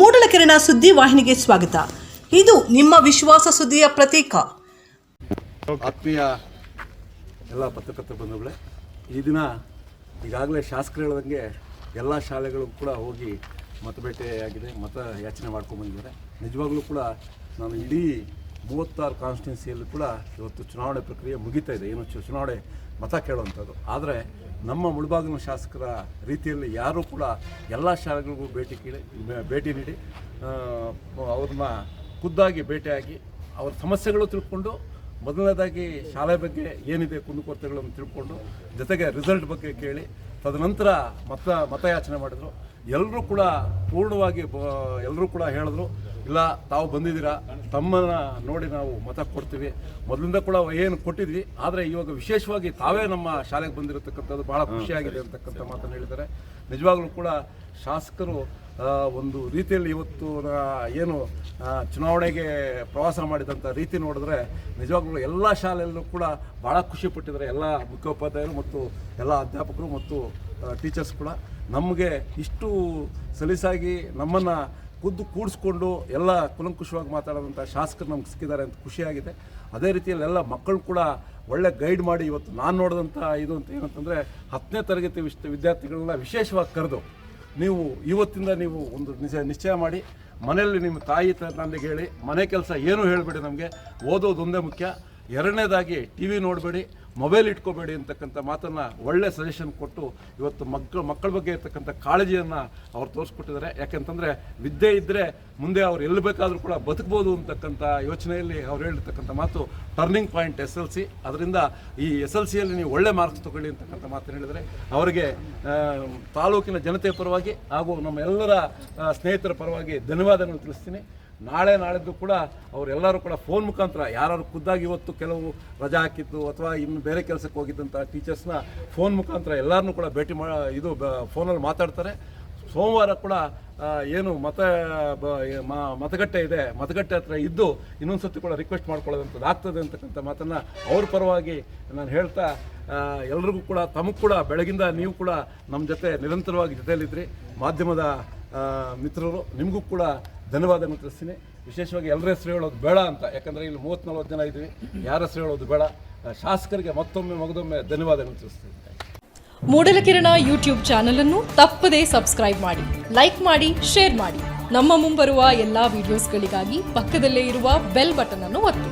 ಮೂಡಲಕೆರೆನ ಸುದ್ದಿ ವಾಹಿನಿಗೆ ಸ್ವಾಗತ. ಇದು ನಿಮ್ಮ ವಿಶ್ವಾಸ ಸುದ್ದಿಯ ಪ್ರತೀಕ. ಆತ್ಮೀಯ ಎಲ್ಲ ಪತ್ರಕರ್ತ ಬಂಧುಗಳೇ, ಈ ದಿನ ಈಗಾಗಲೇ ಶಾಸಕರು ಹೇಳ್ದಂಗೆ ಎಲ್ಲ ಶಾಲೆಗಳು ಕೂಡ ಹೋಗಿ ಮತಬೇಟೆಯಾಗಿದೆ, ಮತ ಯಾಚನೆ ಮಾಡ್ಕೊಂಡು ಬಂದಿದ್ದಾರೆ. ನಿಜವಾಗ್ಲೂ ಕೂಡ ನಾನು ಇಡೀ ಮೂವತ್ತಾರು ಕಾನ್ಸ್ಟಿಟ್ಯೂನ್ಸಿಯಲ್ಲಿ ಕೂಡ ಇವತ್ತು ಚುನಾವಣೆ ಪ್ರಕ್ರಿಯೆ ಮುಗಿತಾ ಇದೆ. ಏನು ಚುನಾವಣೆ ಮತ ಕೇಳುವಂಥದ್ದು. ಆದರೆ ನಮ್ಮ ಮುಳಬಾಗಿನ ಶಾಸಕರ ರೀತಿಯಲ್ಲಿ ಯಾರೂ ಕೂಡ ಎಲ್ಲ ಶಾಲೆಗಳಿಗೂ ಭೇಟಿ ಕೇಳಿ ಭೇಟಿ ನೀಡಿ ಅವ್ರನ್ನ ಖುದ್ದಾಗಿ ಭೇಟಿಯಾಗಿ ಅವ್ರ ಸಮಸ್ಯೆಗಳು ತಿಳ್ಕೊಂಡು, ಮೊದಲನೇದಾಗಿ ಶಾಲೆ ಬಗ್ಗೆ ಏನಿದೆ ಕುಂದುಕೊರತೆಗಳನ್ನು ತಿಳ್ಕೊಂಡು, ಜೊತೆಗೆ ರಿಸಲ್ಟ್ ಬಗ್ಗೆ ಕೇಳಿ, ತದನಂತರ ಮತ, ಮತಯಾಚನೆ ಮಾಡಿದರು. ಎಲ್ಲರೂ ಕೂಡ ಪೂರ್ಣವಾಗಿ ಎಲ್ಲರೂ ಕೂಡ ಹೇಳಿದ್ರು. ಇಲ್ಲ ತಾವು ಬಂದಿದ್ದೀರಾ, ತಮ್ಮನ್ನ ನೋಡಿ ನಾವು ಮತ ಕೊಡ್ತೀವಿ. ಮೊದಲಿಂದ ಕೂಡ ಏನು ಕೊಟ್ಟಿದ್ವಿ, ಆದರೆ ಇವಾಗ ವಿಶೇಷವಾಗಿ ತಾವೇ ನಮ್ಮ ಶಾಲೆಗೆ ಬಂದಿರತಕ್ಕಂಥದ್ದು ಬಹಳ ಖುಷಿಯಾಗಿದೆ ಅಂತಕ್ಕಂಥ ಮಾತನ್ನು ಹೇಳಿದ್ದಾರೆ. ನಿಜವಾಗ್ಲೂ ಕೂಡ ಶಾಸಕರು ಒಂದು ರೀತಿಯಲ್ಲಿ ಇವತ್ತು ಏನು ಚುನಾವಣೆಗೆ ಪ್ರವಾಸ ಮಾಡಿದಂಥ ರೀತಿ ನೋಡಿದ್ರೆ ನಿಜವಾಗ್ಲೂ ಎಲ್ಲ ಶಾಲೆಯಲ್ಲೂ ಕೂಡ ಭಾಳ ಖುಷಿ ಪಟ್ಟಿದ್ದಾರೆ. ಎಲ್ಲ ಮುಖ್ಯೋಪಾಧ್ಯಾಯರು ಮತ್ತು ಎಲ್ಲ ಅಧ್ಯಾಪಕರು ಮತ್ತು ಟೀಚರ್ಸ್ ಕೂಡ. ನಮಗೆ ಇಷ್ಟು ಸಲೀಸಾಗಿ ನಮ್ಮನ್ನು ಖುದ್ದು ಕೂಡಿಸ್ಕೊಂಡು ಎಲ್ಲ ಕುಲಂಕುಷವಾಗಿ ಮಾತಾಡೋದಂಥ ಶಾಸಕರು ನಮ್ಗೆ ಸಿಕ್ಕಿದ್ದಾರೆ ಅಂತ ಖುಷಿಯಾಗಿದೆ. ಅದೇ ರೀತಿಯಲ್ಲಿ ಎಲ್ಲ ಮಕ್ಕಳು ಕೂಡ ಒಳ್ಳೆ ಗೈಡ್ ಮಾಡಿ ಇವತ್ತು ನಾನು ನೋಡಿದಂಥ ಇದು ಅಂತ ಏನಂತಂದರೆ ಹತ್ತನೇ ತರಗತಿ ವಿಶ್ ವಿದ್ಯಾರ್ಥಿಗಳನ್ನ ವಿಶೇಷವಾಗಿ ಕರೆದು ನೀವು ಇವತ್ತಿಂದ ನೀವು ಒಂದು ನಿಶ್ಚಯ ನಿಶ್ಚಯ ಮಾಡಿ ಮನೆಯಲ್ಲಿ ನಿಮ್ಮ ತಾಯಿ ತಂದೆಗೆ ಹೇಳಿ, ಮನೆ ಕೆಲಸ ಏನೂ ಹೇಳಬೇಡಿ ನಮಗೆ. ಓದೋದೊಂದೇ ಮುಖ್ಯ. ಎರಡನೇದಾಗಿ ಟಿ ವಿ ನೋಡಬೇಡಿ, ಮೊಬೈಲ್ ಇಟ್ಕೋಬೇಡಿ ಅಂತಕ್ಕಂಥ ಮಾತನ್ನು ಒಳ್ಳೆ ಸಜೆಷನ್ ಕೊಟ್ಟು ಇವತ್ತು ಮಕ್ಕಳು ಮಕ್ಕಳ ಬಗ್ಗೆ ಇರ್ತಕ್ಕಂಥ ಕಾಳಜಿಯನ್ನು ಅವ್ರು ತೋರಿಸ್ಕೊಟ್ಟಿದ್ದಾರೆ. ಯಾಕೆಂತಂದರೆ ವಿದ್ಯೆ ಇದ್ದರೆ ಮುಂದೆ ಅವ್ರು ಎಲ್ಲಿ ಬೇಕಾದರೂ ಕೂಡ ಬದುಕ್ಬೋದು ಅಂತಕ್ಕಂಥ ಯೋಚನೆಯಲ್ಲಿ ಅವ್ರು ಹೇಳಿರ್ತಕ್ಕಂಥ ಮಾತು turning point S L C ಅದರಿಂದ ಈ ಎಸ್ ಎಲ್ ಸಿಯಲ್ಲಿ ನೀವು ಒಳ್ಳೆ ಮಾರ್ಕ್ಸ್ ತಗೊಳ್ಳಿ ಅಂತಕ್ಕಂಥ ಮಾತನ್ನು ಹೇಳಿದರೆ ಅವರಿಗೆ ತಾಲೂಕಿನ ಜನತೆಯ ಪರವಾಗಿ ಹಾಗೂ ನಮ್ಮ ಎಲ್ಲರ ಸ್ನೇಹಿತರ ಪರವಾಗಿ ಧನ್ಯವಾದಗಳನ್ನು ತಿಳಿಸ್ತೀನಿ. ನಾಳೆ ನಾಳಿದ್ದು ಕೂಡ ಅವರೆಲ್ಲರೂ ಕೂಡ ಫೋನ್ ಮುಖಾಂತರ ಯಾರು ಖುದ್ದಾಗಿ ಇವತ್ತು ಕೆಲವು ರಜಾ ಹಾಕಿತ್ತು ಅಥವಾ ಇನ್ನು ಬೇರೆ ಕೆಲಸಕ್ಕೆ ಹೋಗಿದ್ದಂಥ ಟೀಚರ್ಸ್ನ ಫೋನ್ ಮುಖಾಂತರ ಎಲ್ಲರನ್ನೂ ಕೂಡ ಭೇಟಿ ಮಾ ಇದು ಫೋನಲ್ಲಿ ಮಾತಾಡ್ತಾರೆ. ಸೋಮವಾರ ಕೂಡ ಏನು ಮತ ಮತಗಟ್ಟೆ ಇದೆ. ಮತಗಟ್ಟೆ ಹತ್ರ ಇದ್ದು ಇನ್ನೊಂದು ಸತಿ ಕೂಡ ರಿಕ್ವೆಸ್ಟ್ ಮಾಡ್ಕೊಳ್ಳೋದಂಥದ್ದು ಆಗ್ತದೆ ಅಂತಕ್ಕಂಥ ಮಾತನ್ನು ಅವ್ರ ಪರವಾಗಿ ನಾನು ಹೇಳ್ತಾ ಎಲ್ರಿಗೂ ಕೂಡ ತಮಗೂ ಕೂಡ ಬೆಳಗಿಂದ ನೀವು ಕೂಡ ನಮ್ಮ ಜೊತೆ ನಿರಂತರವಾಗಿ ಜೊತೆಯಲ್ಲಿದ್ದಿರಿ ಮಾಧ್ಯಮದ ಮಿತ್ರರು, ನಿಮಗೂ ಕೂಡ ಧನ್ಯವಾದಗಳು ತಿಳಿಸ್ತೀನಿ ವಿಶೇಷವಾಗಿ ಎಲ್ಲರ ಹೆಸರು ಹೇಳೋದು ಬೇಡ ಅಂತ. ಯಾಕಂದರೆ ಇಲ್ಲಿ ಮೂವತ್ತು ನಲ್ವತ್ತು ಜನ ಇದ್ದೀವಿ. ಯಾರ ಹೆಸರು ಹೇಳೋದು ಬೇಡ. ಶಾಸಕರಿಗೆ ಮತ್ತೊಮ್ಮೆ ಮಗದೊಮ್ಮೆ ಧನ್ಯವಾದ ತಿಳಿಸ್ತೀನಿ ಮೂಡಲಕಿರಣ ಯೂಟ್ಯೂಬ್ ಚಾನಲನ್ನು ತಪ್ಪದೇ ಸಬ್ಸ್ಕ್ರೈಬ್ ಮಾಡಿ, ಲೈಕ್ ಮಾಡಿ, ಶೇರ್ ಮಾಡಿ. ನಮ್ಮ ಮುಂಬರುವ ಎಲ್ಲಾ ವಿಡಿಯೋಸ್ಗಳಿಗಾಗಿ ಪಕ್ಕದಲ್ಲೇ ಇರುವ ಬೆಲ್ ಬಟನ್ ಅನ್ನು ಒತ್ತಿ.